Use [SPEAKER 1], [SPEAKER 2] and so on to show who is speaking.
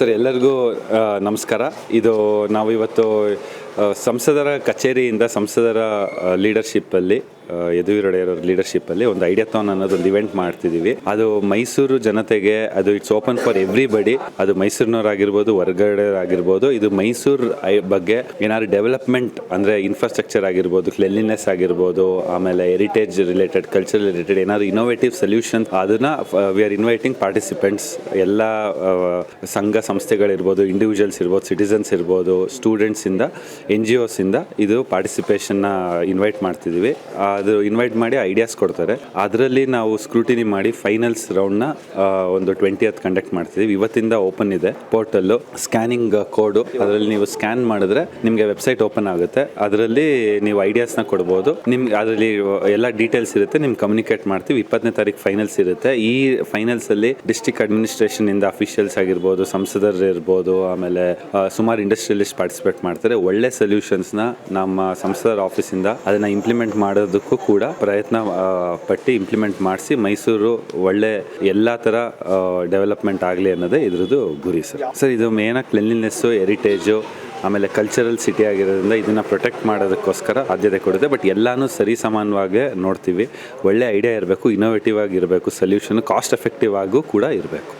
[SPEAKER 1] Sir ಎಲ್ಲರಿಗೂ ನಮಸ್ಕಾರ. ಇದು ನಾವು ಇವತ್ತು ಸಂಸದರ ಕಚೇರಿಯಿಂದ ಸಂಸದರ ಲೀಡರ್ಶಿಪ್ಪಲ್ಲಿ ಯದುವೀರೊಡೆಯರ ಲೀಡರ್ಶಿಪ್ಪಲ್ಲಿ ಒಂದು ಐಡಿಯಾಥಾನ್ ಅನ್ನೋದು ಒಂದು ಇವೆಂಟ್ ಮಾಡ್ತಿದ್ದೀವಿ ಅದು ಮೈಸೂರು ಜನತೆಗೆ, ಅದು ಇಟ್ಸ್ ಓಪನ್ ಫಾರ್ ಎವ್ರಿಬಡಿ ಅದು ಮೈಸೂರಿನವರಾಗಿರ್ಬೋದು ಹೊರಗಡೆ ಆಗಿರ್ಬೋದು ಇದು ಮೈಸೂರು ಬಗ್ಗೆ ಏನಾದ್ರು ಡೆವಲಪ್ಮೆಂಟ್ ಅಂದರೆ ಇನ್ಫ್ರಾಸ್ಟ್ರಕ್ಚರ್ ಆಗಿರ್ಬೋದು ಕ್ಲೆನ್ಲಿನೆಸ್ ಆಗಿರ್ಬೋದು, ಆಮೇಲೆ ಹೆರಿಟೇಜ್ ರಿಲೇಟೆಡ್ ಕಲ್ಚರ್ ರಿಲೇಟೆಡ್ ಏನಾದ್ರು ಇನೋವೇಟಿವ್ ಸೊಲ್ಯೂಷನ್ ಅದನ್ನ ವಿ ಆರ್ ಇನ್ವೈಟಿಂಗ್ ಪಾರ್ಟಿಸಿಪೆಂಟ್ಸ್ ಎಲ್ಲ ಸಂಘ ಸಂಸ್ಥೆಗಳಿರ್ಬೋದು ಇಂಡಿವಿಜುವಲ್ಸ್ ಇರ್ಬೋದು ಸಿಟಿಸನ್ಸ್ ಇರ್ಬೋದು ಸ್ಟೂಡೆಂಟ್ಸಿಂದ ಎನ್ ಜಿ ಒಸಿಂದ ಇದು ಪಾರ್ಟಿಸಿಪೇಷನ್ನ ಇನ್ವೈಟ್ ಮಾಡ್ತಿದ್ದೀವಿ ಅದು ಇನ್ವೈಟ್ ಮಾಡಿ ಐಡಿಯಾಸ್ ಕೊಡ್ತಾರೆ. ಅದರಲ್ಲಿ ನಾವು ಸ್ಕ್ರೂಟಿನಿ ಮಾಡಿ ಫೈನಲ್ಸ್ ರೌಂಡ್ನ ಒಂದು ಟ್ವೆಂಟಿಯತ್ ಕಂಡಕ್ಟ್ ಮಾಡ್ತಿದ್ದೀವಿ ಇವತ್ತಿಂದ ಓಪನ್ ಇದೆ ಪೋರ್ಟಲ್ಲು ಸ್ಕ್ಯಾನಿಂಗ್ ಕೋಡು ಅದರಲ್ಲಿ ನೀವು ಸ್ಕ್ಯಾನ್ ಮಾಡಿದ್ರೆ ನಿಮಗೆ ವೆಬ್ಸೈಟ್ ಓಪನ್ ಆಗುತ್ತೆ. ಅದರಲ್ಲಿ ನೀವು ಐಡಿಯಾಸ್ನ ಕೊಡ್ಬೋದು. ನಿಮ್ಗೆ ಅದರಲ್ಲಿ ಎಲ್ಲ ಡೀಟೇಲ್ಸ್ ಇರುತ್ತೆ. ನಿಮ್ಗೆ ಕಮ್ಯುನಿಕೇಟ್ ಮಾಡ್ತೀವಿ. ಇಪ್ಪತ್ತನೇ ತಾರೀಕು ಫೈನಲ್ಸ್ ಇರುತ್ತೆ. ಈ ಫೈನಲ್ಸ್ ಅಲ್ಲಿ ಡಿಸ್ಟಿಕ್ ಅಡ್ಮಿನಿಸ್ಟ್ರೇಷನ್ ಇಂದ ಅಫಿಷಿಯಲ್ಸ್ ಆಗಿರ್ಬೋದು, ಸಂಸದರು ಇರ್ಬೋದು, ಆಮೇಲೆ ಸುಮಾರು ಇಂಡಸ್ಟ್ರಿಯಲಿಸ್ಟ್ ಪಾರ್ಟಿಸಿಪೇಟ್ ಮಾಡ್ತಾರೆ. ಒಳ್ಳೆ ಸೊಲ್ಯೂಷನ್ಸ್ನ ನಮ್ಮ ಸಂಸದರ ಆಫೀಸಿಂದ ಅದನ್ನ ಇಂಪ್ಲಿಮೆಂಟ್ ಮಾಡೋದಕ್ಕೂ ಕೂಡ ಪ್ರಯತ್ನ ಪಟ್ಟಿ ಪಟ್ಟು ಇಂಪ್ಲಿಮೆಂಟ್ ಮಾಡಿಸಿ ಮೈಸೂರು ಒಳ್ಳೆ ಎಲ್ಲ ಥರ ಡೆವಲಪ್ಮೆಂಟ್ ಆಗಲಿ ಅನ್ನೋದೇ ಇದ್ರದ್ದು ಗುರಿ ಸರ್. ಸರ್ ಇದು ಮೇನಾಗಿ ಕ್ಲೆನ್ಲಿನೆಸ್ಸು ಹೆರಿಟೇಜು ಆಮೇಲೆ ಕಲ್ಚರಲ್ ಸಿಟಿ ಆಗಿರೋದ್ರಿಂದ ಇದನ್ನು ಪ್ರೊಟೆಕ್ಟ್ ಮಾಡೋದಕ್ಕೋಸ್ಕರ ಆದ್ಯತೆ ಕೊಡುತ್ತೆ. ಬಟ್ ಎಲ್ಲನೂ ಸರಿ ಸಮಾನವಾಗೇ ನೋಡ್ತೀವಿ. ಒಳ್ಳೆ ಐಡಿಯಾ ಇರಬೇಕು ಇನೋವೇಟಿವ್ ಆಗಿರಬೇಕು ಸೊಲ್ಯೂಷನ್ ಕಾಸ್ಟ್ ಎಫೆಕ್ಟಿವ್ ಆಗೂ ಕೂಡ ಇರಬೇಕು.